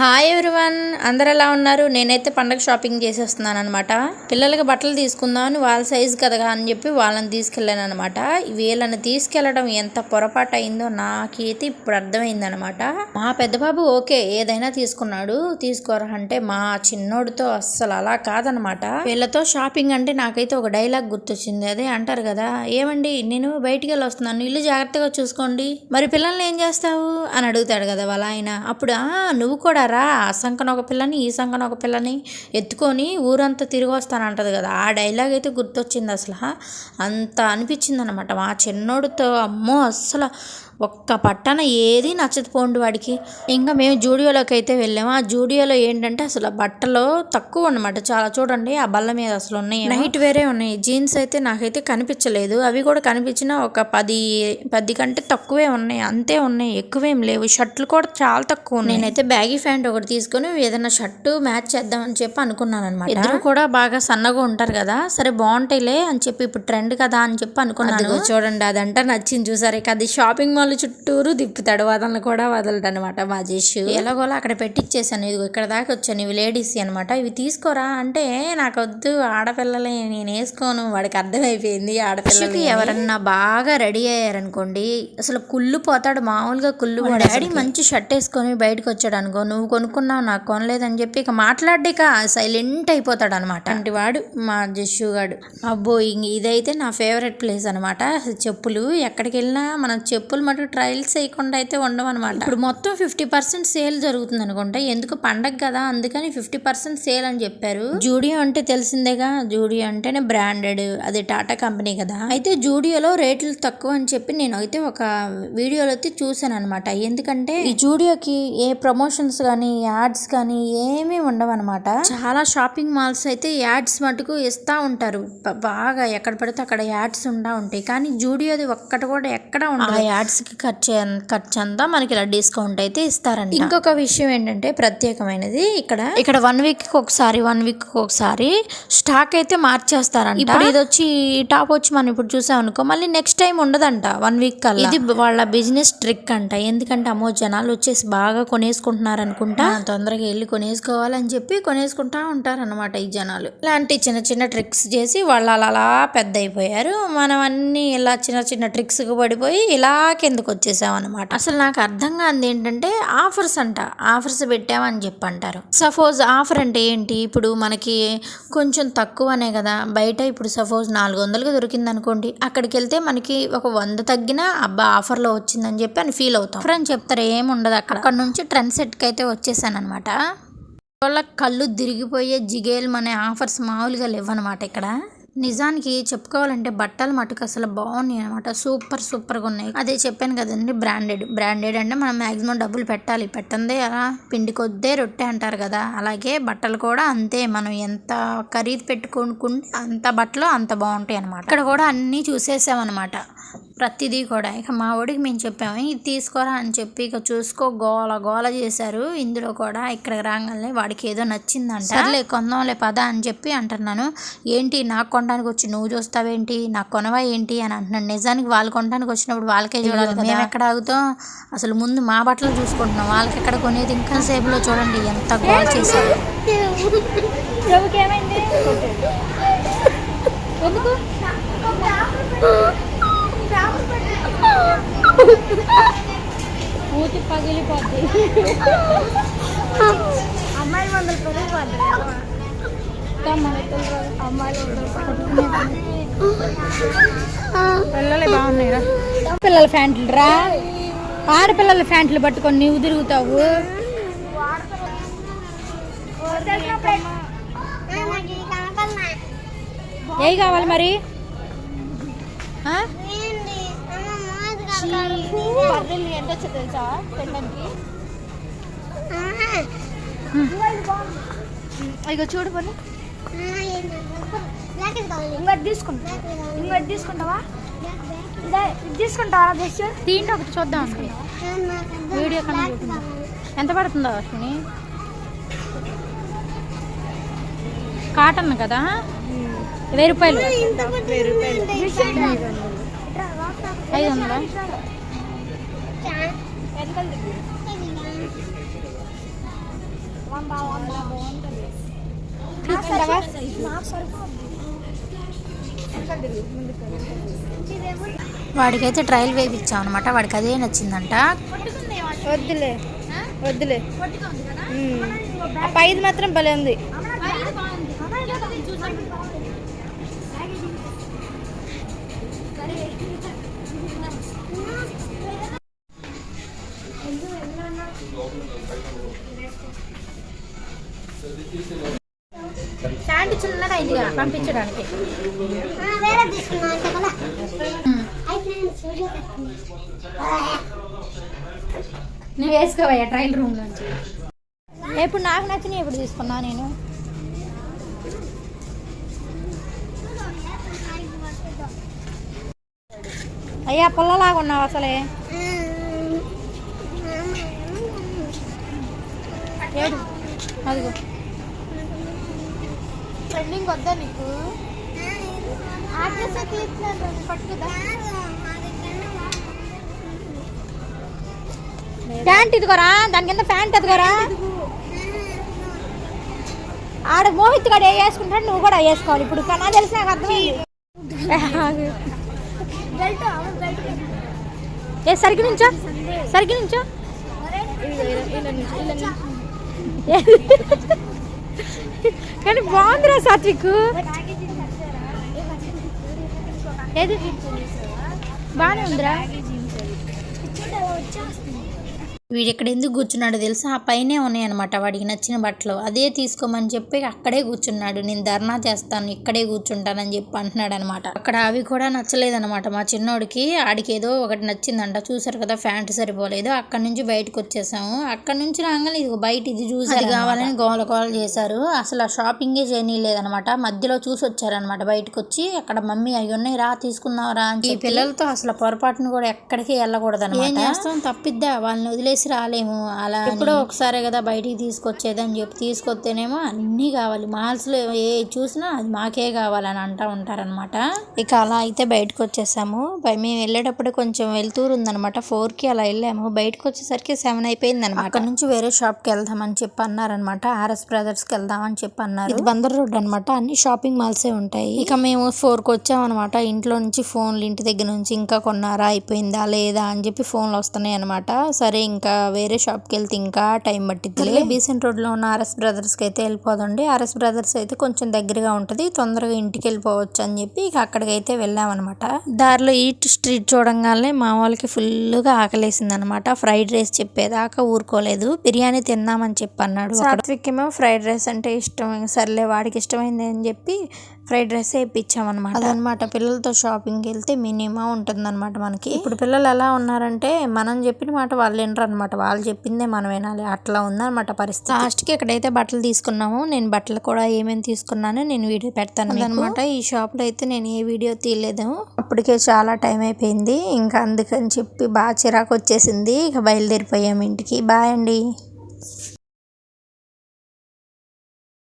Hi everyone అందరు ఎలా ఉన్నారు? నేనైతే పండగ షాపింగ్ చేసేస్తున్నాను అనమాట పిల్లలకి బట్టలు తీసుకుందామని వాళ్ళ సైజు కదా అని చెప్పి వాళ్ళని తీసుకెళ్ళాను అనమాట వీళ్ళని తీసుకెళ్ళడం ఎంత పొరపాటు అయిందో నాకైతే ఇప్పుడు అర్థమైందనమాట మా పెద్ద బాబు ఓకే ఏదైనా తీసుకున్నాడు. తీసుకోరా అంటే మా చిన్నోడితో అస్సలు అలా కాదనమాట వీళ్ళతో షాపింగ్ అంటే నాకైతే ఒక డైలాగ్ గుర్తొచ్చింది. అదే అంటారు కదా ఏమండి నేను బయటికి వెళ్ళి వస్తున్నాను ఇల్లు జాగ్రత్తగా చూసుకోండి. మరి పిల్లల్ని ఏం చేస్తావు? అని అడుగుతాడు కదా వాళ్ళ ఆయన. అప్పుడు "ఆ, నువ్వు కూడా రా ఆ సంకన ఒక పిల్లని ఈ సంకన ఒక పిల్లని ఎత్తుకొని ఊరంతా తిరిగి వస్తానంటది కదా. ఆ డైలాగ్ అయితే గుర్తొచ్చింది అసలు. అంత అనిపించింది అనమాట మా చిన్నోడితో అమ్మో అస్సలు ఒక్క పట్టన ఏది నచ్చదు పోండి వాడికి. ఇంకా మేము జూడియోలోకి అయితే వెళ్ళాము. ఆ జూడియోలో ఏంటంటే అసలు బట్టలు తక్కువ అనమాట చాలా చూడండి ఆ బల్ల మీద అసలు ఉన్నాయి నైట్ వేరే ఉన్నాయి. జీన్స్ అయితే నాకైతే కనిపించలేదు. అవి కూడా కనిపించిన ఒక పది పది కంటే తక్కువే ఉన్నాయి. అంతే ఉన్నాయి. ఎక్కువేం లేవు. షర్ట్లు కూడా చాలా తక్కువ ఉన్నాయి. నేనైతే బ్యాగీ ప్యాంట్ ఒకటి తీసుకొని ఏదైనా షర్టు మ్యాచ్ చేద్దామని చెప్పి అనుకున్నాను అనమాట ఇద్దరు కూడా బాగా సన్నగా ఉంటారు కదా. సరే బాగుంటాయిలే అని చెప్పి ఇప్పుడు ట్రెండ్ కదా అని చెప్పి అనుకున్నాను. చూడండి అదంతా నచ్చింది చూసారు. అది షాపింగ్ మాల్ చుట్టూరు తిప్పుతాడు. వదలను కూడా వదలడు అనమాట మా జేషు ఎలాగోలా అక్కడ పెట్టిచ్చేసాను. ఇదిగో ఇక్కడ దాకా వచ్చాను. ఇవి లేడీస్ అనమాట ఇవి తీసుకోరా అంటే నాకు వద్దు ఆడపిల్లలే నేను వేసుకోను వాడికి అర్థమైపోయింది. ఆడపిల్లలకి ఎవరన్నా బాగా రెడీ అయ్యారనుకోండి అసలు కుళ్ళు పోతాడు. మామూలుగా కుళ్ళు డాడీ మంచి షర్ట్ వేసుకొని బయటకు వచ్చాడు అనుకో నువ్వు కొనుక్కున్నావు నాకు కొనలేదని చెప్పి ఇక మాట్లాడ్డాక సైలెంట్ అయిపోతాడు అనమాట అంటే వాడు మా జస్సు గాడు. అబ్బో ఇంక ఇదైతే నా ఫేవరెట్ ప్లేస్ అనమాట చెప్పులు ఎక్కడికి వెళ్ళినా మనం చెప్పులు మటుకు ట్రయల్స్ చేయకుండా అయితే ఉండమన్నమాట ఇప్పుడు మొత్తం ఫిఫ్టీ పర్సెంట్ సేల్ జరుగుతుంది అనుకుంటా. ఎందుకు? పండగ కదా అందుకని ఫిఫ్టీ పర్సెంట్ సేల్ అని చెప్పారు. జూడియో అంటే తెలిసిందేగా? జూడియో అంటేనే బ్రాండెడ్ అది టాటా కంపెనీ కదా. అయితే జూడియోలో రేట్లు తక్కువ అని చెప్పి నేను అయితే ఒక వీడియోలో అయితే చూసాను అనమాట ఎందుకంటే ఈ జూడియోకి ఏ ప్రమోషన్స్ కానీ యాడ్స్ కానీ ఏమీ ఉండవన్నమాట. చాలా షాపింగ్ మాల్స్ అయితే యాడ్స్ మటుకు ఇస్తా ఉంటారు. బాగా ఎక్కడ పడితే అక్కడ యాడ్స్ ఉండా ఉంటాయి. కానీ జూడియోది ఒక్కటి కూడా ఎక్కడ ఉండదు. ఆ యాడ్స్ కి ఖర్చు ఖర్చు అంతా మనకి ఇలా డిస్కౌంట్ అయితే ఇస్తారంట. ఇంకొక విషయం ఏంటంటే ప్రత్యేకమైనది ఇక్కడ. ఇక్కడ వన్ వీక్కి ఒకసారి వన్ వీక్కి ఒకసారి స్టాక్ అయితే మార్చేస్తారంట. ఇప్పుడు ఇది వచ్చి టాప్ వచ్చి మనం ఇప్పుడు చూసాం అనుకో మళ్ళీ నెక్స్ట్ టైం ఉండదంట వన్ వీక్ కల్లా. ఇది వాళ్ళ బిజినెస్ ట్రిక్ అంట. ఎందుకంటే అమ్మో జనాలు వచ్చేసి బాగా కొనేసుకుంటున్నారు అనుకుంటా. తొందరగా వెళ్ళి కొనేసుకోవాలని చెప్పి కొనేసుకుంటా ఉంటారు అనమాట ఈ జనాలు. ఇలాంటి చిన్న చిన్న ట్రిక్స్ చేసి వాళ్ళు అలా అలా పెద్ద అయిపోయారు మనం అన్ని ఇలా చిన్న చిన్న ట్రిక్స్కు పడిపోయి ఇలా కిందకు వచ్చేసాం అనమాట అసలు నాకు అర్థం కాదు ఏంటంటే ఆఫర్స్ అంట. ఆఫర్స్ పెట్టామని చెప్పి అంటారు సపోజ్ ఆఫర్ అంటే ఏంటి? ఇప్పుడు మనకి కొంచెం తక్కువనే కదా. బయట ఇప్పుడు సపోజ్ నాలుగు వందలుగా దొరికింది అనుకోండి అక్కడికి వెళ్తే మనకి ఒక వంద తగ్గినా అబ్బా ఆఫర్లో వచ్చిందని చెప్పి అని ఫీల్ అవుతాం. ఆఫర్ అని చెప్తారు ఏముండదు అక్కడ. అక్కడ నుంచి ట్రెండ్ సెట్కి అయితే వచ్చేసాను అనమాట వాళ్ళ కళ్ళు తిరిగిపోయే జిగేల్ అనే ఆఫర్స్ మామూలుగా లేవన్నమాట ఇక్కడ. నిజానికి చెప్పుకోవాలంటే బట్టలు మటుకు అసలు బాగున్నాయి అనమాట సూపర్ సూపర్గా ఉన్నాయి. అదే చెప్పాను కదండి బ్రాండెడ్. బ్రాండెడ్ అంటే మనం మ్యాక్సిమం డబ్బులు పెట్టాలి. పెట్టందే అలా పిండి కొద్దే రొట్టె అంటారు కదా. అలాగే బట్టలు కూడా అంతే. మనం ఎంత ఖరీదు పెట్టుకుంటే అంత బట్టలు అంత బాగుంటాయి అనమాట ఇక్కడ కూడా అన్నీ చూసేసామన్నమాట. ప్రతిదీ కూడా. ఇక మా వాడికి మేము చెప్పాము ఇది తీసుకోరా అని చెప్పి ఇక చూసుకో గోల గోల చేశారు. ఇందులో కూడా ఇక్కడికి రాగానే వాడికి ఏదో నచ్చిందంట. సర్లే కొందాంలే పద అని చెప్పి అంటున్నాను. ఏంటి నాకు కొనడానికి వచ్చి నువ్వు చూస్తావేంటి? నాకు కొనవా ఏంటి? అని అంటున్నాను. నిజానికి వాళ్ళు కొనడానికి వచ్చినప్పుడు వాళ్ళకే చూడాలి మేము ఎక్కడ ఆగుతాం? అసలు ముందు మా బట్టలు చూసుకుంటున్నాం. వాళ్ళకి ఎక్కడ కొనేది? ఇంకా సేపులో చూడండి ఎంత గోల చేశారు. ఎందుకు? మూతి పగిలిపోద్ది. అమ్మాయిలు వందల పగిలిపోద్ది పిల్లలే పిల్లల ఫ్యాంట్లు రా. ఆడపిల్లల ఫ్యాంట్లు పట్టుకొని నీవు తిరుగుతావు. ఏ కావాలి మరి? బర్రెలు ఎంత వచ్చో తెలుసా? తినడానికి ఇక చూడు పని. ఇంకోటి తీసుకుంటా. ఇంకోటి తీసుకుంటావా? ఇదే ఇది తీసుకుంటావా జస్ట్ దీంట్లో ఒకటి చూద్దాం వీడియో కన్నా. ఎంత పడుతుందో అశ్విని? కాటన్ కదా? వెయ్యి రూపాయలు. ఐదు వందలా తీసుకుంటావా వాడికైతే ట్రయల్ వేయించాం అనమాట వాడికి అదే నచ్చిందంట. వద్దులే. వద్దులే. పైది మాత్రం భలే ఉంది. అయిందిగా పంపించడానికి. నువ్వు వేసుకోవయ్యా ట్రయల్ రూమ్ నుంచి. ఎప్పుడు నాకు నచ్చినవి ఎప్పుడు తీసుకున్నా నేను? అయ్యా పుల్లలాగా ఉన్నావు అసలే. అదిగో. ట్రెండింగ్ వద్దా నీకు? ఆర్టిస్ట్ తీస్తున్నాను పట్టుకుదా ప్యాంట్ ఇదిగోరా దాని కింద ప్యాంట్ ఎదుగోరా ఆడ మోహిత్ గడు ఏ వేసుకుంటాడు నువ్వు కూడా వేసుకోవాలి. ఇప్పుడు కన్నా తెలిసి నాకు అర్థమైంది. ఏ సరికి నుంచో సరికి నుంచో. కానీ బాగుందిరా సాత్విక్. ఏది బాగానే ఉందిరా. వీడు ఇక్కడ ఎందుకు కూర్చున్నాడో తెలుసా? ఆ పైనే ఉన్నాయన్నమాట వాడికి నచ్చిన బట్టలు. అదే తీసుకోమని చెప్పి అక్కడే కూర్చున్నాడు. నేను ధర్నా చేస్తాను ఇక్కడే కూర్చుంటానని చెప్పి అంటున్నాడు అనమాట అక్కడ అవి కూడా నచ్చలేదన్నమాట. మా చిన్నోడికి ఆడికి ఏదో ఒకటి నచ్చిందంట. చూసారు కదా ప్యాంట్ సరిపోలేదు. అక్కడ నుంచి బయటకు వచ్చేసాము. అక్కడ నుంచి రాగానే ఇది బయట ఇది చూసి కావాలని గోల గోల చేశారు. అసలు ఆ షాపింగే చేయనీయలేదన్నమాట. మధ్యలో చూసి వచ్చారనమాట బయటకు వచ్చి. అక్కడ మమ్మీ అవి ఉన్నాయి రా తీసుకుందాం రా అని ఈ పిల్లలతో అసలు పొరపాటును కూడా ఎక్కడికి వెళ్ళకూడదు అనమాట ఏం చేస్తాం? తప్పిద్దా? వాళ్ళని వదిలేసి రాలేము. అలా ఎప్పుడో ఒకసారి కదా బయటికి తీసుకొచ్చేది అని చెప్పి తీసుకొస్తేనేమో అన్నీ కావాలి. మాల్స్లో ఏ చూసినా అది మాకే కావాలని అంటా ఉంటారనమాట ఇక అలా అయితే బయటకు వచ్చేసాము మేము వెళ్ళేటప్పుడు కొంచెం వెళ్తూరు ఉందనమాట ఫోర్కి అలా వెళ్ళాము. బయటకు వచ్చేసరికి సెవెన్ అయిపోయింది అనమాట అక్కడ నుంచి వేరే షాప్కి వెళ్దామని చెప్పి అన్నారనమాట ఆర్ఎస్ బ్రదర్స్కి వెళ్దామని చెప్పి అన్నారు ఇది బందర్ రోడ్ అనమాట అన్ని షాపింగ్ మాల్సే ఉంటాయి. ఇక మేము ఫోర్కి వచ్చామన్నమాట. ఇంట్లో నుంచి ఫోన్లు ఇంటి దగ్గర నుంచి ఇంకా కొన్నారా అయిపోయిందా లేదా అని చెప్పి ఫోన్లు వస్తున్నాయి అనమాట సరే ఇంకా వేరే షాప్కి వెళ్తే ఇంకా టైం పట్టిద్ది బీసెంట్ రోడ్లో ఉన్న ఆర్ఎస్ బ్రదర్స్కి అయితే వెళ్ళిపోదండి. ఆర్ఎస్ బ్రదర్స్ అయితే కొంచెం దగ్గరగా ఉంటది. తొందరగా ఇంటికి వెళ్ళిపోవచ్చు అని చెప్పి ఇక అక్కడికి అయితే వెళ్ళామన్నమాట. దారిలో ఈట్ స్ట్రీట్ చూడంగానే మా వాళ్ళకి ఫుల్గా ఆకలేసింది అనమాట ఫ్రైడ్ రైస్ చెప్పేదాకా ఊరుకోలేదు. బిర్యానీ తిన్నామని చెప్పి అన్నాడు సాత్విక్ ఏమో ఫ్రైడ్ రైస్ అంటే ఇష్టం. ఇంక సర్లే వాడికి ఇష్టమైంది అని చెప్పి ఫ్రైడ్ రైస్ వేయించామన్నమాట అదనమాట పిల్లలతో షాపింగ్కి వెళ్తే మినిమం ఉంటుందన్నమాట మనకి. ఇప్పుడు పిల్లలు ఎలా ఉన్నారంటే మనం చెప్పిన మాట వాళ్ళు వినరు అనమాట వాళ్ళు చెప్పిందే మనం వినాలి. అట్లా ఉందన్నమాట పరిస్థితి. లాస్ట్కి ఎక్కడైతే బట్టలు తీసుకున్నామో నేను బట్టలు కూడా ఏమేమి తీసుకున్నానో నేను వీడియో పెడతాను అనమాట ఈ షాప్లో అయితే నేను ఏ వీడియో తీయలేదు. అప్పటికే చాలా టైం అయిపోయింది. ఇంకా అందుకని చెప్పి బాగా చిరాకు వచ్చేసింది. ఇక బయలుదేరిపోయాము ఇంటికి. బాయ్ అండి.